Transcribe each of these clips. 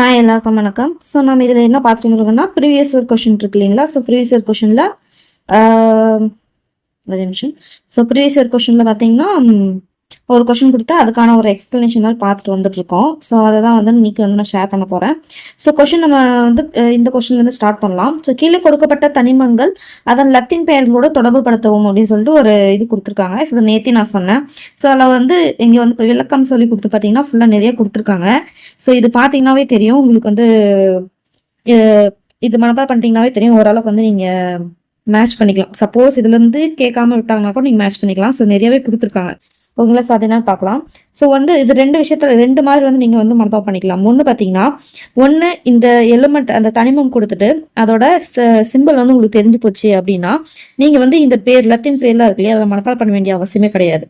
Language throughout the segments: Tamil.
ஹாய் எல்லாருக்கும் வணக்கம். ஸோ நம்ம இதில் என்ன பார்த்துட்டு இருக்கோம்னா ப்ரீவியஸ் இயர் கொஷின் இருக்கு இல்லைங்களா? ஸோ ப்ரீவியஸ் இயர் கொஷனில் ஒரு நிமிஷம். ஸோ ப்ரீவியஸ் இயர் கொஷனில் பார்த்தீங்கன்னா ஒரு கொஷின் கொடுத்தா அதுக்கான ஒரு எக்ஸ்பிளனேஷன் மாதிரி பார்த்துட்டு வந்துட்டு இருக்கோம் ஸோ அதை தான் வந்து இன்னைக்கு வந்து நான் ஷேர் பண்ண போகிறேன் ஸோ கொஷின் நம்ம வந்து இந்த கொஷின்லேருந்து ஸ்டார்ட் பண்ணலாம். ஸோ கீழே கொடுக்கப்பட்ட தனிமங்கள் அதன் லத்தின் பெயர்களோட தொடர்பு படுத்தவும் அப்படின்னு சொல்லிட்டு ஒரு இது கொடுத்துருக்காங்க. ஸோ இதை நேத்தி நான் சொன்னேன். ஸோ அதில் வந்து இங்கே வந்து இப்போ விளக்கம் சொல்லி கொடுத்து பார்த்தீங்கன்னா ஃபுல்லாக நிறைய கொடுத்துருக்காங்க. ஸோ இது பார்த்தீங்கன்னாவே தெரியும். உங்களுக்கு வந்து இது மனப்பாடம் பண்ணிட்டீங்கன்னாவே தெரியும். ஓரளவுக்கு வந்து நீங்கள் மேட்ச் பண்ணிக்கலாம். சப்போஸ் இதுலேருந்து கேட்காம விட்டாங்கன்னா கூட நீங்கள் மேட்ச் பண்ணிக்கலாம். ஸோ நிறையவே கொடுத்துருக்காங்க. ஓகேங்களா ஸோ பார்க்கலாம். ஸோ வந்து இது ரெண்டு விஷயத்துல ரெண்டு மாதிரி வந்து நீங்கள் வந்து மனப்பாடம் பண்ணிக்கலாம். ஒன்று பார்த்தீங்கன்னா ஒன்று இந்த எலிமெண்ட் அந்த தனிமம் கொடுத்துட்டு அதோட சிம்பிள் வந்து உங்களுக்கு தெரிஞ்சு போச்சு அப்படின்னா நீங்கள் வந்து இந்த பேர் லத்தின் பேர்லாம் இருக்கு இல்லையா? அதை மனப்பாடம் பண்ண வேண்டிய அவசியமே கிடையாது.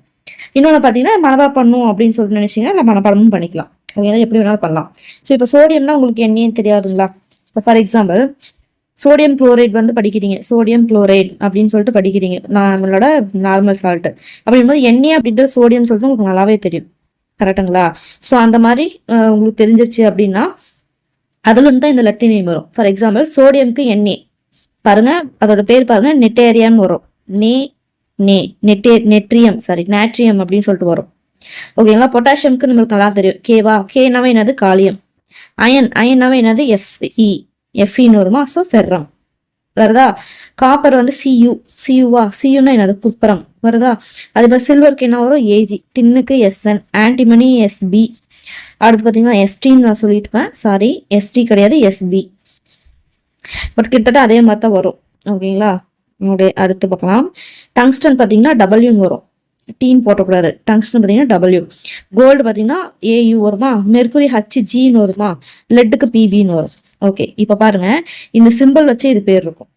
இன்னொன்று பார்த்தீங்கன்னா மனப்பாடம் பண்ணும் அப்படின்னு சொல்லிட்டு நினைச்சீங்கன்னா நம்ம மனப்பாடமும் பண்ணிக்கலாம். ஓகேங்களா? எப்படி வேணாலும் பண்ணலாம். ஸோ இப்போ சோடியம்னா உங்களுக்கு என்னன்னு தெரியாதுங்களா? இப்போ ஃபார் எக்ஸாம்பிள் சோடியம் குளோரைட் வந்து படிக்கிறீங்க. சோடியம் குளோரைட் அப்படின்னு சொல்லிட்டு படிக்கிறீங்க. நம்மளோட நார்மல் சால்ட் அப்படிங்கும்போது எண்ணெய் அப்படின்ற சோடியம் சொல்லிட்டு உங்களுக்கு நல்லாவே தெரியும். கரெக்டுங்களா? ஸோ அந்த மாதிரி உங்களுக்கு தெரிஞ்சிருச்சு அப்படின்னா அதுல இருந்து தான் இந்த நேம் வரும். ஃபார் எக்ஸாம்பிள் சோடியம்க்கு எண்ணெய். பாருங்க அதோட பேர் பாருங்க நெட்டேரியான்னு வரும். நே நே நெட்டே நெட்ரியம் சாரி நேட்ரியம் அப்படின்னு சொல்லிட்டு வரும். ஓகேங்களா பொட்டாசியம்க்கு நம்மளுக்கு நல்லா தெரியும். கேவா கேனாவே என்னது? காலியம். அயன் அயனாவே என்னது? எஃப்இ எஃப்இன்னு வருமா? ஸோ ஃபெர்ரம் வருதா? காப்பர் வந்து சியு சியுவா சியுன்னா என்னது? குப்பரம் வருதா? அதே மாதிரி சில்வருக்கு என்ன வரும்? ஏஜி டின்னுக்கு எஸ்என் ஆன்டிமனி எஸ்பி அடுத்து பார்த்தீங்கன்னா எஸ்டின்னு நான் சொல்லிட்டுப்பேன் சாரி எஸ்டி கிடையாது எஸ்பி பட் கிட்டத்தட்ட அதே மாதிரி தான் வரும். ஓகேங்களா? உங்களுடைய அடுத்து பார்க்கலாம். டங்ஸ்டன் பார்த்தீங்கன்னா டபுள்யூன்னு வரும். டீன் போட்டக்கூடாது. டங்ஸ்டன் பார்த்தீங்கன்னா டபுள்யூ கோல்டு பார்த்தீங்கன்னா ஏயு வருமா? மெர்குரி ஹச் ஜின்னு வருமா? லெட்டுக்கு பிபின்னு வரும். ஓகே இப்போ பாருங்க. இந்த சிம்பிள் வச்சு இது பேர் இருக்கும்.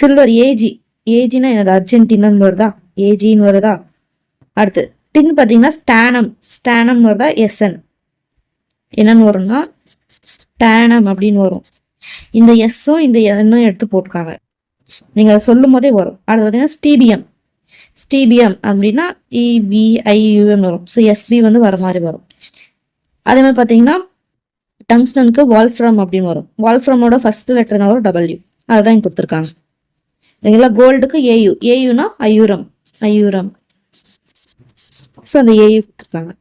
சில்வர் ஏஜி ஏஜினா என்னது? அர்ஜென்டினான்னு வருதா? ஏஜின்னு வருதா? அடுத்து டின் பார்த்தீங்கன்னா ஸ்டானம் ஸ்டானம் வருதா? எஸ்என் என்னன்னு வரும்னா ஸ்டானம் அப்படின்னு வரும். இந்த எஸ்ஸும் இந்த எண்ணும் எடுத்து போட்டுருக்காங்க. நீங்க அதை சொல்லும் போதே வரும். அடுத்து பார்த்தீங்கன்னா ஸ்டீபியம் ஸ்டீபியம் அப்படின்னா E வரும். ஸோ எஸ்பி வந்து வர மாதிரி வரும். அதே மாதிரி பார்த்தீங்கன்னா டங்ஸ்டனுக்கு வால்ஃப்ரம் அப்படின்னு வரும். வால்ஃப்ரமோட ஃபர்ஸ்ட் லெட்டர் வரும்? டபிள்யூ அதுதான் இங்க கொடுத்துருக்காங்க. சரிங்களா கோல்டுக்கு ஏயு ஏயுனா ஐயூரம். ஐயூரம். ஸோ அந்த ஏயு கொடுத்துருக்காங்க.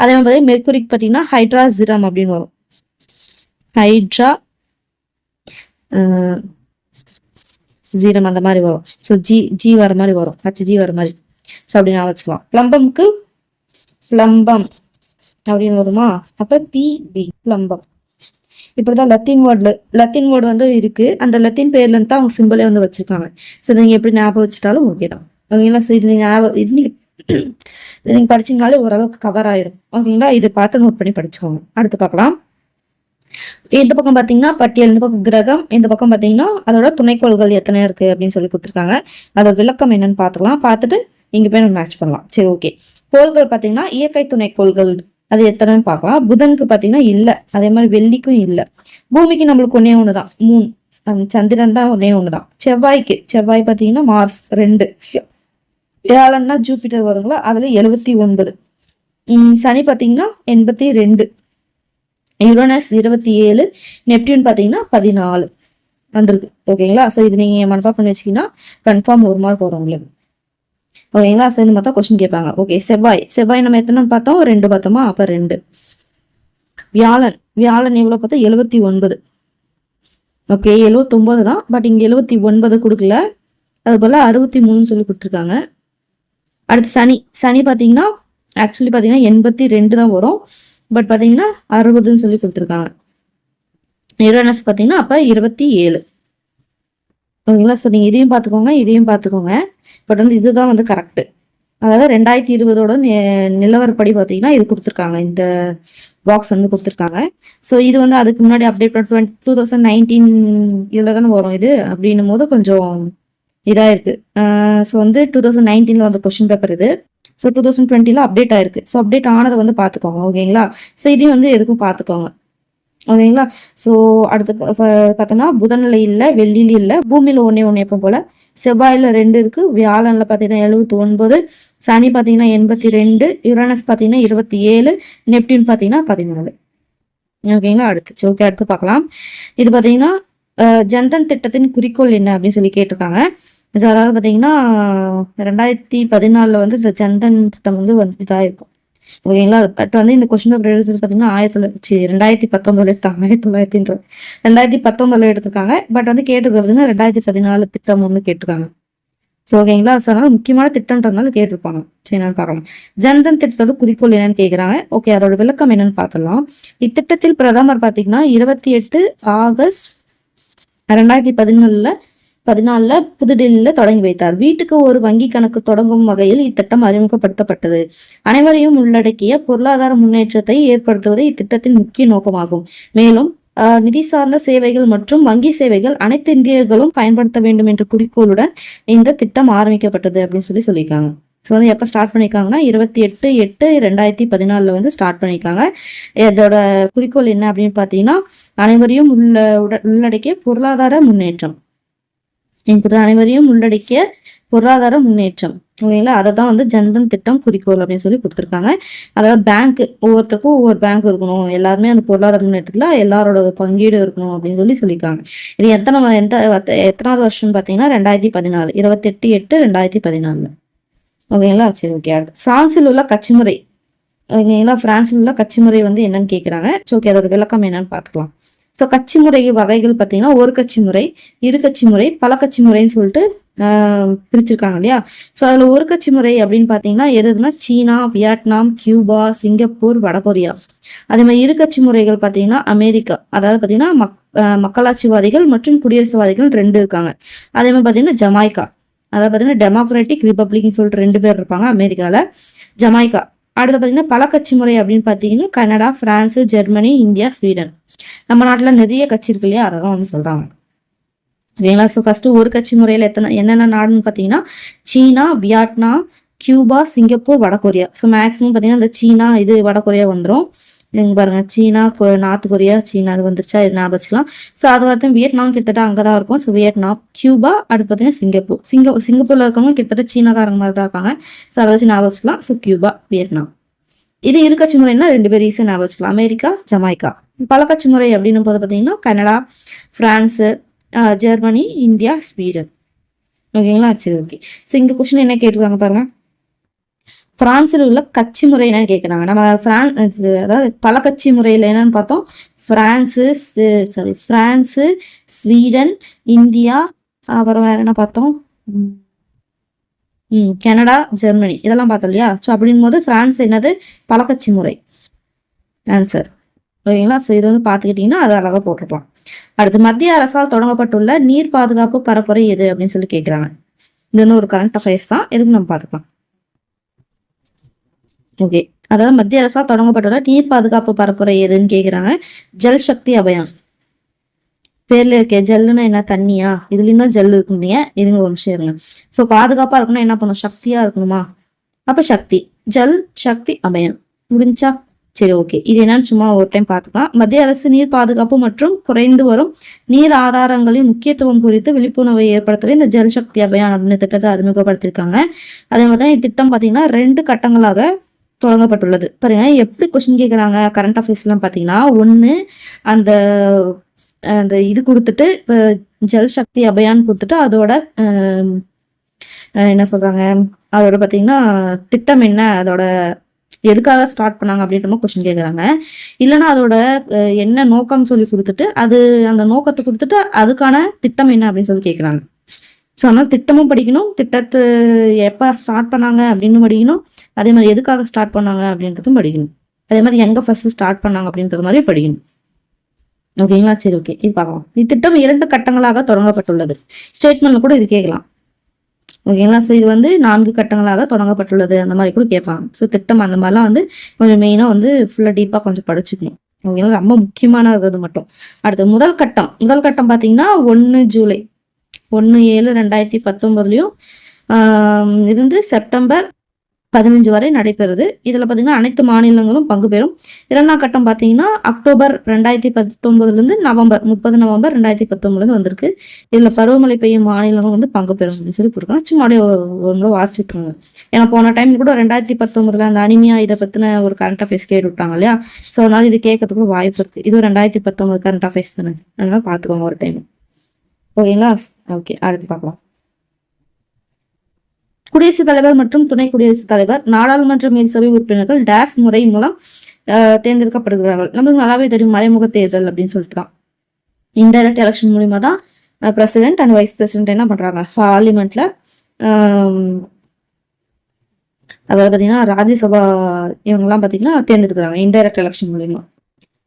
அதே மாதிரி பார்த்தீங்கன்னா மெர்குரிக்கு பார்த்தீங்கன்னா ஹைட்ராசிரம் அப்படின்னு வரும். ஹைட்ரா ஜீரம் அந்த மாதிரி வரும். ஸோ ஜி ஜி வர மாதிரி வரும். ஹச் ஜி வர மாதிரி. ஸோ அப்படி நான் வச்சுக்கலாம். பிளம்பம்க்கு பிளம்பம் அப்படின்னு வருமா? அப்போ பிபி பிளம்பம் இப்படிதான் லத்தீன் வேர்ட்ல லத்தீன் வேர்டு வந்து இருக்கு. அந்த லத்தீன் பேர்ல இருந்து தான் அவங்க சிம்பிளே வந்து வச்சிருக்காங்க ஸோ நீங்க எப்படி ஞாபகம் வச்சுட்டாலும் ஓகே தான். ஓகேங்களா ஸோ இது நீங்க ஞாபகம் இது நீங்க நீங்க படிச்சீங்கனாலே ஓரளவுக்கு கவர் ஆயிரும். ஓகேங்களா இதை பார்த்து நோட் பண்ணி படிச்சுக்கோங்க. அடுத்து பார்க்கலாம். இந்த பக்கம் பார்த்தீங்கன்னா பட்டியல் இந்த பக்கம் கிரகம் இந்த பக்கம் பார்த்தீங்கன்னா அதோட துணைக்கோள்கள் எத்தனை இருக்கு அப்படின்னு சொல்லி கொடுத்துருக்காங்க. அதோட விளக்கம் என்னன்னு பார்த்துக்கலாம். பார்த்துட்டு இங்க போய் நம்ம மேட்ச் பண்ணலாம். சரி ஓகே கோள்கள் பார்த்தீங்கன்னா இயற்கை துணைக்கோள்கள் அது எத்தனைன்னு பார்க்கலாம். புதனுக்கு பார்த்தீங்கன்னா இல்லை. அதே மாதிரி வெள்ளிக்கும் இல்லை. பூமிக்கு நம்மளுக்கு ஒன்னே ஒன்று தான் மூன் um, சந்திரன் தான் ஒன்னே ஒன்று தான் செவ்வாய்க்கு செவ்வாய் பார்த்தீங்கன்னா மார்ஸ் ரெண்டு. வியாழன்னா ஜூபிட்டர் வருங்களா? அதில் எழுபத்தி ஒன்பது. சனி பார்த்தீங்கன்னா எண்பத்தி ரெண்டு. யுரோனஸ் இருபத்தி ஏழு. நெப்டியூன் பார்த்தீங்கன்னா பதினாலு. வந்திருக்கு. ஓகேங்களா? ஸோ இது நீங்கள் மனப்பா பண்ணி வச்சிங்கன்னா கன்ஃபார்ம் ஒரு மார்க் வரும் உங்களுக்கு. ஓகேங்களா சேர்ந்து பார்த்தா கொஸ்டின் கேட்பாங்க. ஓகே செவ்வாய். செவ்வாய் நம்ம எத்தனை பார்த்தோம்? ரெண்டு பார்த்தோமா? அப்போ ரெண்டு. வியாழன். வியாழன் எவ்வளோ பார்த்தா? எழுபத்தி ஒன்பது. ஓகே எழுவத்தொம்பது தான். பட் இங்கே எழுபத்தி ஒன்பது கொடுக்கல. அது போல் அறுபத்தி மூணுன்னு சொல்லி கொடுத்துருக்காங்க. அடுத்து சனி. சனி பார்த்தீங்கன்னா ஆக்சுவலி பார்த்தீங்கன்னா எண்பத்தி ரெண்டு தான் வரும். பட் பார்த்தீங்கன்னா அறுபதுன்னு சொல்லி கொடுத்துருக்காங்க. யுரேனஸ் பார்த்தீங்கன்னா அப்போ இருபத்தி ஏழு. ஓகேங்களா? ஸோ நீங்கள் இதையும் பார்த்துக்கோங்க இதையும் பார்த்துக்கோங்க. பட் வந்து இதுதான் வந்து கரெக்டு அதாவது ரெண்டாயிரத்தி இருபதோட நிலவரப்படி பார்த்தீங்கன்னா இது கொடுத்துருக்காங்க. இந்த பாக்ஸ் வந்து கொடுத்துருக்காங்க. ஸோ இது வந்து அதுக்கு முன்னாடி அப்டேட் பண்ண டூ தௌசண்ட் நைன்டீன் இதில் தானே வரும் இது? அப்படின்னும் போது கொஞ்சம் இதாக இருக்கு ஸோ வந்து டூ தௌசண்ட் நைன்டீனில் வந்த கொஸ்டின் பேப்பர் இது. ஸோ டூ தௌசண்ட் டுவெண்ட்டியில் அப்டேட் ஆயிருக்கு. ஸோ அப்டேட் ஆனதை வந்து பார்த்துக்கோங்க ஓகேங்களா? ஸோ இதையும் வந்து எதுக்கும் பார்த்துக்கோங்க. ஓகேங்களா? ஸோ அடுத்து பார்த்தோன்னா ப- பார்த்தோம்னா இல்லை வெள்ளியில இல்லை பூமியில் ஒன்றே ஒன்று எப்போ போல் செவ்வாயில ரெண்டு இருக்குது வியாழனில் பார்த்தீங்கன்னா எழுபத்தி ஒன்பது சனி பார்த்தீங்கன்னா எண்பத்தி ரெண்டு யுரனஸ் பார்த்தீங்கன்னா இருபத்தி ஏழு நெப்டியூன் பார்த்தீங்கன்னா பதினாலு. ஓகேங்களா? அடுத்து ஓகே அடுத்து பார்க்கலாம். இது பார்த்தீங்கன்னா ஜந்தன் ஜன்தன் திட்டத்தின் குறிக்கோள் என்ன அப்படின்னு சொல்லி கேட்டிருக்காங்க. அதாவது பார்த்தீங்கன்னா ரெண்டாயிரத்தி பதினாலில் வந்து இந்த ஜன்தன் திட்டம் வந்து வந்து இதாக இருக்கும் ஓகேங்களா பட் வந்து இந்த கொஸ்டின் பேப்பர் எடுத்தது பார்த்தீங்கன்னா ஆயிரத்தி தொள்ளாயிரத்தி ரெண்டாயிரத்தி பத்தொன்பதுல எடுத்தாங்க ஆயிரத்தி தொள்ளாயிரத்தின்ற ரெண்டாயிரத்தி பத்தொன்பதுல எடுத்திருக்காங்க. பட் வந்து கேட்டிருக்கிறது ரெண்டாயிரத்தி பதினாலு திட்டம் ஒன்று கேட்டிருக்காங்க ஸோ ஓகேங்களா ஸோ அதனால முக்கியமான திட்டம்ன்றதுனால கேட்டிருப்பாங்க. சரி என்னன்னு பார்க்கலாம் ஜன்தன் திட்டத்தோட குறிக்கோள் என்னன்னு கேட்குறாங்க ஓகே அதோட விளக்கம் என்னன்னு பார்க்கலாம் இத்திட்டத்தில் பிரதமர் பார்த்தீங்கன்னா இருபத்தி எட்டு ஆகஸ்ட் ரெண்டாயிரத்தி பதினாலில் பதினாலில் புதுடில்லியில் தொடங்கி வைத்தார். வீட்டுக்கு ஒரு வங்கி கணக்கு தொடங்கும் வகையில் இத்திட்டம் அறிமுகப்படுத்தப்பட்டது. அனைவரையும் உள்ளடக்கிய பொருளாதார முன்னேற்றத்தை ஏற்படுத்துவதே இத்திட்டத்தின் முக்கிய நோக்கமாகும். மேலும் நிதி சார்ந்த சேவைகள் மற்றும் வங்கி சேவைகள் அனைத்து இந்தியர்களும் பயன்படுத்த வேண்டும் என்ற குறிக்கோளுடன் இந்த திட்டம் ஆரம்பிக்கப்பட்டது அப்படின்னு சொல்லி சொல்லியிருக்காங்க. ஸோ வந்து எப்போ ஸ்டார்ட் பண்ணியிருக்காங்கன்னா இருபத்தி எட்டு எட்டு ரெண்டாயிரத்தி பதினாலில் வந்து ஸ்டார்ட் பண்ணியிருக்காங்க. இதோட குறிக்கோள் என்ன அப்படின்னு பார்த்தீங்கன்னா அனைவரையும் உள்ள உட- உள்ளடக்கிய பொருளாதார முன்னேற்றம். என்பது அனைவரையும் உள்ளடக்கிய பொருளாதார முன்னேற்றம். ஓகேங்களா அதை தான் வந்து ஜன்தன் திட்டம் குறிக்கோள் அப்படின்னு சொல்லி கொடுத்துருக்காங்க. அதாவது பேங்க் ஒவ்வொருத்தருக்கும் ஒவ்வொரு பேங்க் இருக்கணும். எல்லாருமே அந்த பொருளாதார முன்னேற்றத்தில் எல்லாரோட பங்கீடு இருக்கணும் அப்படின்னு சொல்லி சொல்லியிருக்காங்க. இது எத்தனை எந்த எத்தனாவது வருஷம்னு பார்த்தீங்கன்னா ரெண்டாயிரத்தி பதினாலு. இருபத்தெட்டு எட்டு ரெண்டாயிரத்தி பதினாலு. ஓகேங்களா? சரி ஓகே அடுத்து. ஃப்ரான்ஸில் உள்ள கட்சிமுறை. ஓகேங்களா? ஃப்ரான்ஸில் உள்ள கட்சிமுறை வந்து என்னன்னு கேட்குறாங்க ஸோ ஓகே அதோட விளக்கம் என்னன்னு பார்த்துக்கலாம். ஸோ கட்சி முறை வகைகள் பார்த்தீங்கன்னா ஒரு கட்சி முறை இரு கட்சி முறை பல கட்சி முறைன்னு சொல்லிட்டு பிரிச்சிருக்காங்க இல்லையா? ஸோ அதில் ஒரு கட்சி முறை அப்படின்னு பார்த்தீங்கன்னா எது எதுனா சீனா வியட்நாம் கியூபா சிங்கப்பூர் வடகொரியா. அதே மாதிரி இரு கட்சி முறைகள் பார்த்தீங்கன்னா அமெரிக்கா. அதாவது பார்த்தீங்கன்னா மக் மக்களாட்சிவாதிகள் மற்றும் குடியரசுவாதிகள் ரெண்டு இருக்காங்க. அதே மாதிரி பார்த்தீங்கன்னா ஜமாய்க்கா அதாவது பார்த்தீங்கன்னா டெமோக்ராட்டிக் ரிப்பப்ளிக்னு சொல்லிட்டு ரெண்டு பேர் இருப்பாங்க அமெரிக்காவில் ஜமாய்க்கா அடுத்து பார்த்தீங்கன்னா பல கட்சி முறை அப்படின்னு பார்த்தீங்கன்னா Canada France Germany India Sweden. நம்ம நாட்டில் நிறைய கட்சி இருக்கு இல்லையா? அதெல்லாம் வந்து சொல்கிறாங்க ஓகேங்களா ஸோ ஃபஸ்ட்டு ஒரு கட்சி முறையில் எத்தனை என்னென்ன நாடுன்னு பார்த்தீங்கன்னா சீனா வியட்நாம் கியூபா சிங்கப்பூர் வடகொரியா. ஸோ மேக்ஸிமம் பார்த்தீங்கன்னா இந்த சீனா இது வடகொரியா வந்துடும் இங்க பாருங்க சீனா நார்த் கொரியா சீனா அது வந்துருச்சா? இது ஞாபகம் வச்சுக்கலாம். ஸோ அது வரைக்கும் வியட்நாம் கிட்டத்தட்ட அங்கே தான் இருக்கும். ஸோ வியட்நாம் கியூபா அடுத்து பார்த்தீங்கன்னா சிங்கப்பூர். சிங்க சிங்கப்பூரில் இருக்கவங்க கிட்டத்தட்ட சீனாக்காரங்க மாதிரி தான் இருப்பாங்க. ஸோ அதை வச்சு ஞாபகம் வச்சுக்கலாம். So Cuba Vietnam. இது இரு கட்சி முறைன்னா ரெண்டு பேர் ஈஸியாக ஞாபகம் வச்சுக்கலாம். அமெரிக்கா ஜமாய்க்கா பல கட்சி முறை அப்படின்னும் போது பார்த்தீங்கன்னா Canada France Germany India Sweden. ஓகேங்களா? சரி ஓகே. ஸோ இங்கே கொஸ்டின் என்ன கேட்டுருக்காங்க பாருங்க. பிரான்சில் உள்ள கட்சி முறை என்னன்னு கேட்குறாங்க. நம்ம பிரான் அதாவது பல கட்சி முறையில் என்னன்னு பார்த்தோம். France sorry France Sweden India அப்புறம் வேற என்ன பார்த்தோம்? ம், கனடா ஜெர்மனி இதெல்லாம் பார்த்தோம் இல்லையா? ஸோ அப்படின் போது பிரான்ஸ் என்னது? பல கட்சி முறை. ஆன்சர் ஓகேங்களா? ஸோ இது வந்து பார்த்துக்கிட்டிங்கன்னா அது அழகாக போட்டுருக்கலாம். அடுத்து மத்திய அரசால் தொடங்கப்பட்டுள்ள நீர் பாதுகாப்பு பரப்புரை எது அப்படின்னு சொல்லி கேட்குறாங்க. இது வந்து ஒரு கரண்ட் அஃபேர்ஸ் தான். எதுக்கு நம்ம பார்த்துக்கலாம். ஓகே. அதாவது மத்திய அரசால் தொடங்கப்பட்டுள்ள நீர் பாதுகாப்பு பரப்புரை எதுன்னு கேட்குறாங்க ஜல் சக்தி அபயம். பேர்ல இருக்கேன் ஜல்லுன்னா என்ன? தண்ணியா? இதுலேயும் தான் ஜல் இருக்கும் இல்லையா? இருங்க ஒரு நிமிஷம் இருங்க. ஸோ பாதுகாப்பாக இருக்கணும்னா என்ன பண்ணும் சக்தியா இருக்கணுமா? அப்போ சக்தி. ஜல் சக்தி அபயம். முடிஞ்சா? சரி ஓகே. இது என்னன்னு சும்மா ஒரு டைம் பார்த்துக்கலாம். மத்திய அரசு நீர் பாதுகாப்பு மற்றும் குறைந்து வரும் நீர் ஆதாரங்களின் முக்கியத்துவம் குறித்து விழிப்புணர்வை ஏற்படுத்தவே இந்த ஜல் சக்தி அபியான் அப்படின்னு திட்டத்தை அறிமுகப்படுத்தியிருக்காங்க. அதே மாதிரி தான் இத்திட்டம் பார்த்தீங்கன்னா ரெண்டு கட்டங்களாக தொடங்கப்பட்டுள்ளது. பாருங்க எப்படி கொஸ்டின் கேட்குறாங்க கரண்ட் அஃபேர்ஸ்லாம் பார்த்தீங்கன்னா ஒன்று அந்த அந்த இது கொடுத்துட்டு இப்போ ஜல் சக்தி அபியான் கொடுத்துட்டு அதோட அஹ், என்ன சொல்றாங்க? அதோட பார்த்தீங்கன்னா திட்டம் என்ன? அதோட எதுக்காக ஸ்டார்ட் பண்ணாங்க அப்படின்ற மாதிரி கொஸ்டின் கேட்குறாங்க இல்லைன்னா அதோட அஹ், என்ன நோக்கம் சொல்லி கொடுத்துட்டு அது அந்த நோக்கத்தை கொடுத்துட்டு அதுக்கான திட்டம் என்ன அப்படின்னு சொல்லி கேட்குறாங்க ஸோ அதனால் திட்டமும் படிக்கணும். திட்டத்தை எப்போ ஸ்டார்ட் பண்ணாங்க அப்படின்னு படிக்கணும். அதே மாதிரி எதுக்காக ஸ்டார்ட் பண்ணாங்க அப்படின்றதும் படிக்கணும். அதே மாதிரி எங்கே ஃபஸ்ட்டு ஸ்டார்ட் பண்ணாங்க அப்படின்றது மாதிரி படிக்கணும். ஓகேங்களா? சரி ஓகே. இது பார்க்கலாம். இத்திட்டம் இரண்டு கட்டங்களாக தொடங்கப்பட்டுள்ளது. ஸ்டேட்மெண்ட்ல கூட இது கேட்கலாம். ஓகேங்களா? ஸோ இது வந்து நான்கு கட்டங்களாக தொடங்கப்பட்டுள்ளது. அந்த மாதிரி கூட கேட்பாங்க ஸோ திட்டம் அந்த மாதிரிலாம் வந்து கொஞ்சம் மெயினாக வந்து ஃபுல்லாக டீப்பாக கொஞ்சம் படிச்சுக்கணும். ஓகேங்களா? ரொம்ப முக்கியமான இது மட்டும். அடுத்து முதல் கட்டம். முதல் கட்டம் பார்த்தீங்கன்னா ஒன்று ஜூலை. ஒன்று ஏழு ரெண்டாயிரத்தி பத்தொம்பதுலையும் இருந்து செப்டம்பர் பதினஞ்சு வரை நடைபெறுது. இதில் பார்த்தீங்கன்னா அனைத்து மாநிலங்களும் பங்கு பெறும். இரண்டாம் கட்டம் பார்த்தீங்கன்னா அக்டோபர் ரெண்டாயிரத்தி பத்தொன்பதுலேருந்து நவம்பர் முப்பது நவம்பர் ரெண்டாயிரத்தி பத்தொன்பதுலேருந்து வந்திருக்கு. இதில் பருவமழை பெய்யும் மாநிலங்கள் வந்து பங்கு பெறும் அப்படின்னு சொல்லி கொடுக்கலாம் சும்மா அப்படியே ஒரு முறை வாசிச்சுக்கோங்க. ஏன்னா போன டைம் கூட ரெண்டாயிரத்தி பத்தொன்பதுல அந்த அனிமியா இதை பற்றின ஒரு கரண்ட் அஃபேர்ஸ் கேட்டு விட்டாங்க இல்லையா? ஸோ அதனால இது கேட்கறதுக்கு வாய்ப்பு இருக்குது இது ரெண்டாயிரத்தி பத்தொன்பது கரண்ட் அஃபேர்ஸ் தானே. அதனால பார்த்துக்கோங்க ஒரு டைம் ஓகேங்களா ஓகே அடுத்து பார்க்கலாம். குடியரசுத் தலைவர் மற்றும் துணை குடியரசுத் தலைவர் நாடாளுமன்ற மேல்சபை உறுப்பினர்கள் டேஸ் முறை மூலம் தேர்ந்தெடுக்கப்படுகிறார்கள். நம்மளுக்கு நல்லாவே தெரியும் மறைமுக தேர்தல் அப்படின்னு சொல்லிட்டு தான். இன்டைரக்ட் எலெக்ஷன் மூலியமா தான் பிரசிடென்ட் அண்ட் வைஸ் பிரசிடென்ட் என்ன பண்றாங்க? பார்லிமெண்ட்ல அதாவது பார்த்தீங்கன்னா ராஜ்யசபா இவங்கெல்லாம் பார்த்தீங்கன்னா தேர்ந்தெடுக்கிறாங்க இன்டைரக்ட் எலெக்ஷன் மூலியமா.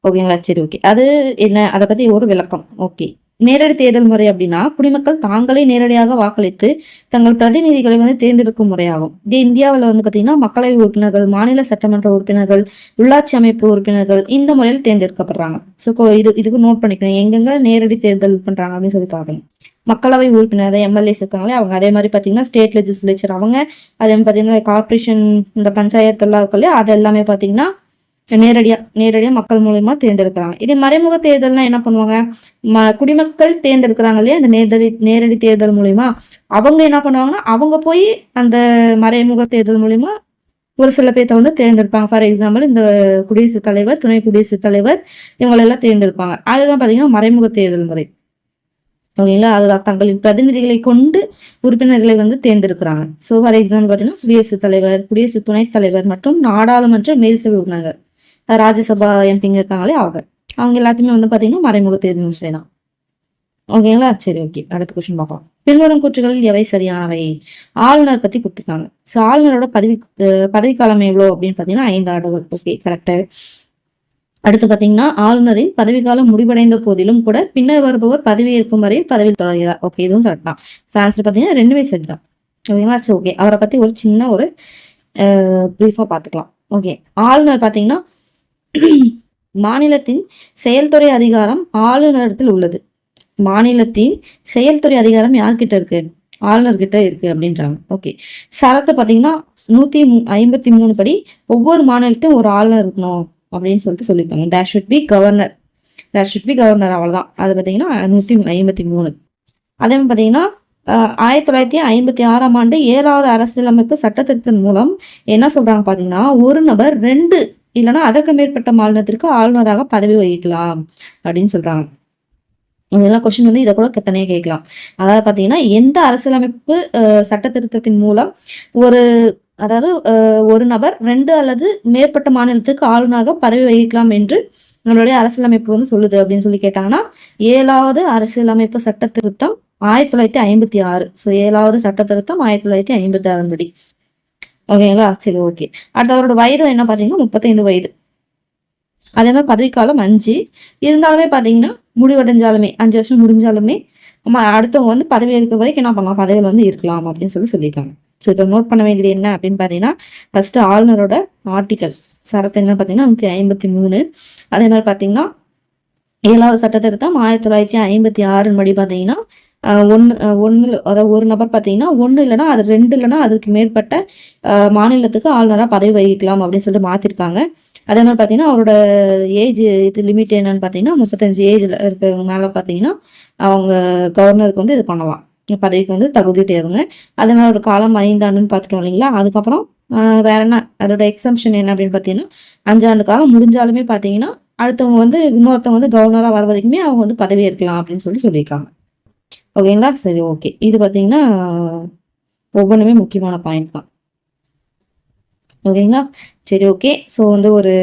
ஓகேங்களா சரி ஓகே அது என்ன? அதை பத்தி ஒரு விளக்கம். ஓகே நேரடி தேர்தல் முறை அப்படின்னா குடிமக்கள் தாங்களே நேரடியாக வாக்களித்து தங்கள் பிரதிநிதிகளை வந்து தேர்ந்தெடுக்கும் முறையாகும். இது இந்தியாவில் வந்து பார்த்தீங்கன்னா மக்களவை உறுப்பினர்கள் மாநில சட்டமன்ற உறுப்பினர்கள் உள்ளாட்சி அமைப்பு உறுப்பினர்கள் இந்த முறையில் தேர்ந்தெடுக்கப்படுறாங்க. ஸோ இது இதுக்கு நோட் பண்ணிக்கணும். எங்கெங்க நேரடி தேர்தல் பண்றாங்க அப்படின்னு சொல்லி பார்க்கணும். மக்களவை உறுப்பினர் எம்எல்ஏஸ் இருக்காங்களே அவங்க அதே மாதிரி பார்த்தீங்கன்னா ஸ்டேட் லெஜிஸ்லேச்சர் அவங்க அதே மாதிரி பார்த்தீங்கன்னா கார்பரேஷன் இந்த பஞ்சாயத்து எல்லாம் இருக்கு இல்லையா அது எல்லாமே பார்த்தீங்கன்னா நேரடியா நேரடியா மக்கள் மூலயமா தேர்ந்தெடுக்கிறாங்க. இதே மறைமுக தேர்தல்னா என்ன பண்ணுவாங்க? ம குடிமக்கள் தேர்ந்தெடுக்கிறாங்க இல்லையா? இந்த நேரடி நேரடி தேர்தல் மூலயமா. அவங்க என்ன பண்ணுவாங்கன்னா அவங்க போய் அந்த மறைமுக தேர்தல் மூலயமா ஒரு சில பேர்த்த வந்து தேர்ந்தெடுப்பாங்க. ஃபார் எக்ஸாம்பிள் இந்த குடியரசுத் தலைவர் துணை குடியரசுத் தலைவர் இவங்களெல்லாம் தேர்ந்தெடுப்பாங்க. அதுதான் பார்த்தீங்கன்னா மறைமுக தேர்தல் முறை. ஓகேங்களா? அதுதான் தங்களின் பிரதிநிதிகளை கொண்டு உறுப்பினர்களை வந்து தேர்ந்தெடுக்கிறாங்க. ஸோ ஃபார் எக்ஸாம்பிள் பார்த்தீங்கன்னா குடியரசுத் தலைவர் குடியரசு துணைத் தலைவர் மற்றும் நாடாளுமன்ற மேல்சபை உறுப்பினர்கள். ராஜ்யசபா எம்பிங்க இருக்காங்களே அவங்க. அவங்க எல்லாத்தையுமே வந்து பார்த்தீங்கன்னா மறைமுக தேர்தல் செய்யலாம். ஓகேங்களா? சரி ஓகே. அடுத்த கொஸ்டின் பார்க்கலாம் பின்வரும் கூற்றுகளில் எவை சரியானவை? ஆளுநர் பத்தி கொடுத்துருக்காங்க. ஸோ ஆளுநரோட பதவி பதவிக்காலம் எவ்வளோ அப்படின்னு பார்த்தீங்கன்னா ஐந்து ஆண்டுகள். ஓகே கரெக்டாக அடுத்து பார்த்தீங்கன்னா ஆளுநரின் பதவிக்காலம் முடிவடைந்த போதிலும் கூட பின்னர் வருபவர் பதவி இருக்கும் வரையில் பதவியில் தொடர்கிறார். ஓகே இதுவும் சரி தான். ஆன்சர் பார்த்தீங்கன்னா ரெண்டுமே சரி தான் ஓகேங்களா ஓகே. அவரை பற்றி ஒரு சின்ன ஒரு ப்ரீஃபாக பார்த்துக்கலாம். ஓகே ஆளுநர் பார்த்தீங்கன்னா மாநிலத்தின் செயல்துறை அதிகாரம் ஆளுநரிடத்தில் உள்ளது. மாநிலத்தின் செயல்துறை அதிகாரம் யார்கிட்ட இருக்கு? ஆளுநர்கிட்ட இருக்கு அப்படின்றாங்க. ஓகே. சரத்தை பார்த்தீங்கன்னா நூத்தி ஐம்பத்தி மூணு படி ஒவ்வொரு மாநிலத்தையும் ஒரு ஆளுநர் இருக்கணும் அப்படின்னு சொல்லிட்டு சொல்லியிருப்பாங்க. There should be governor there should be governor அவ்வளோதான் அது பார்த்தீங்கன்னா நூற்றி ஐம்பத்தி மூணு. அதே மாதிரி பார்த்தீங்கன்னா ஆயிரத்தி தொள்ளாயிரத்தி ஐம்பத்தி ஆறாம் ஆண்டு ஏழாவது அரசியலமைப்பு சட்டத்திட்டத்தின் மூலம் என்ன சொல்றாங்க பார்த்தீங்கன்னா ஒரு நபர் ரெண்டு இல்லைனா அதற்கு மேற்பட்ட மாநிலத்திற்கு ஆளுநராக பதவி வகிக்கலாம் அப்படின்னு சொல்றாங்க. இதெல்லாம் கொஸ்டின் வந்து இதை கூட தனியாக கேட்கலாம். அதாவது பார்த்தீங்கன்னா எந்த அரசியலமைப்பு சட்ட திருத்தத்தின் மூலம் ஒரு அதாவது ஒரு நபர் ரெண்டு அல்லது மேற்பட்ட மாநிலத்துக்கு ஆளுநராக பதவி வகிக்கலாம் என்று நம்மளுடைய அரசியலமைப்பு வந்து சொல்லுது அப்படின்னு சொல்லி கேட்டாங்கன்னா ஏழாவது அரசியலமைப்பு சட்ட திருத்தம் ஆயிரத்தி தொள்ளாயிரத்தி ஐம்பத்தி ஆறு. ஸோ ஏழாவது சட்ட திருத்தம் ஆயிரத்தி தொள்ளாயிரத்தி ஐம்பத்தி ஆறு ஓகேங்களா சரி ஓகே. அடுத்து அவரோட வயது என்ன பார்த்தீங்கன்னா முப்பத்தைந்து வயது. அதே மாதிரி பதவிக்காலம் அஞ்சு. இருந்தாலுமே பார்த்தீங்கன்னா முடிவடைஞ்சாலுமே அஞ்சு வருஷம் முடிஞ்சாலுமே நம்ம அடுத்தவங்க வந்து பதவி இருக்க வரைக்கும் என்ன பண்ணலாம்? பதவியில் வந்து இருக்கலாம் அப்படின்னு சொல்லி சொல்லியிருக்காங்க. ஸோ இப்போ நோட் பண்ண வேண்டியது என்ன அப்படின்னு பார்த்தீங்கன்னா ஃபர்ஸ்ட் ஆளுநரோட ஆர்டிகல்ஸ் சரத்து என்ன பார்த்தீங்கன்னா நூற்றி ஐம்பத்தி மூணு. அதே மாதிரி பார்த்தீங்கன்னா ஏழாவது சட்டத்திருத்தம் ஆயிரத்தி தொள்ளாயிரத்தி ஐம்பத்தி ஆறுன்னு படி பார்த்தீங்கன்னா ஒன்று ஒன்று அதாவது ஒரு நபர் பார்த்தீங்கன்னா ஒன்று இல்லைன்னா அது ரெண்டு இல்லைன்னா அதுக்கு மேற்பட்ட மாநிலத்துக்கு ஆளுநராக பதவி வகிக்கலாம் அப்படின்னு சொல்லிட்டு மாற்றிருக்காங்க அதே மாதிரி பார்த்தீங்கன்னா அவரோட ஏஜ் இது லிமிட் என்னன்னு பார்த்தீங்கன்னா முப்பத்தஞ்சு ஏஜில் இருக்கிறவங்க மேலே பார்த்தீங்கன்னா அவங்க கவர்னருக்கு வந்து இது பண்ணலாம். பதவிக்கு வந்து தகுதி தேர்வுங்க. அதே மாதிரி ஒரு காலம் ஐந்தாண்டுன்னு பார்த்துட்டோம் இல்லைங்களா? அதுக்கப்புறம் வேற என்ன? அதோட எக்ஸம்ஷன் என்ன அப்படின்னு பார்த்தீங்கன்னா அஞ்சாண்டு காலம் முடிஞ்சாலுமே பார்த்தீங்கன்னா அடுத்தவங்க வந்து இன்னொருத்தவங்க வந்து கவர்னராக வர வரைக்குமே அவங்க வந்து பதவி ஏற்கலாம் அப்படின்னு சொல்லி சொல்லியிருக்காங்க. ஓகேங்களா? சரி ஓகே. இது பார்த்தீங்கன்னா ஒவ்வொன்றுமே முக்கியமான பாயிண்ட் தான். ஓகேங்களா? சரி ஓகே. ஸோ வந்து ஒரு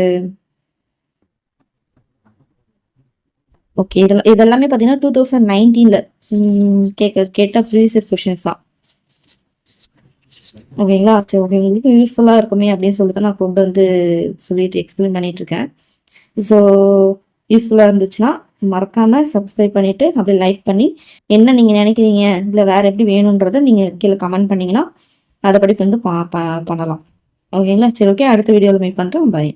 ஓகே. இதெல்லாம் இதெல்லாமே பார்த்தீங்கன்னா டூ தௌசண்ட் நைன்டீனில் கேட்க கேட்ட ப்ரீவியஸ் கொஷின்ஸ் தான். ஓகேங்களா? சரி ஓகே. உங்களுக்கு யூஸ்ஃபுல்லாக இருக்குமே அப்படின்னு சொல்லிட்டு நான் கொண்டு வந்து சொல்லிட்டு எக்ஸ்பிளைன் பண்ணிட்டு இருக்கேன். ஸோ யூஸ்ஃபுல்லாக இருந்துச்சுன்னா மறக்காமல் சப்ஸ்கிரைப் பண்ணிவிட்டு அப்படி லைக் பண்ணி என்ன நீங்கள் நினைக்கிறீங்க? இல்லை வேறு எப்படி வேணுன்றதை நீங்கள் கீழே கமெண்ட் பண்ணிங்கன்னா அதை படி வந்து பா பண்ணலாம். ஓகேங்களா சரி ஓகே அடுத்த வீடியோவில் மீட் பண்ணுறேன் பாய்